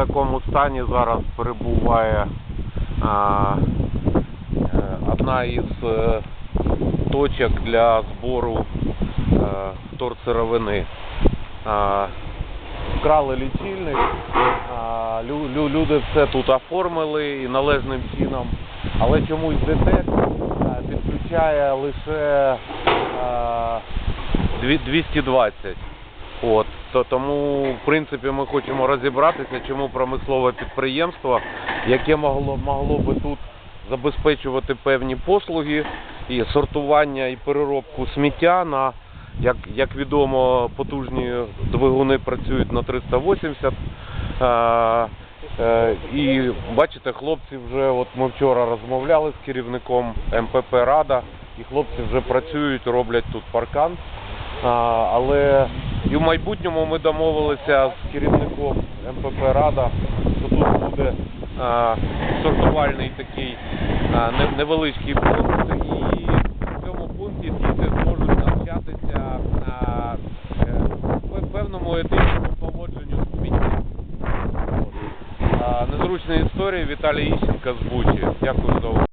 якому стані зараз перебуває а, е, одна із е, точок для збору е, вторсировини. А, Вкрали лічильник, люди все тут оформили і належним чином, але чомусь ДТЕК підключає лише а, 220. От, то, тому, в принципі, ми хочемо розібратися, чому промислове підприємство, яке могло, могло би тут забезпечувати певні послуги і сортування і переробку сміття на, як, як відомо, потужні двигуни працюють на 380. Е, е, і бачите, хлопці вже, от ми вчора розмовляли з керівником МПП Рада, і хлопці вже працюють, роблять тут паркан. Але і в майбутньому ми домовилися з керівником МПП Рада, що тут буде сортувальний такий невеличкий пункт, і в цьому пункті діти зможуть навчатися е, певному етичному поводженню з сміттям. От. А, Незручні історії Віталій Іщенко з Бучі. Дякую за увагу.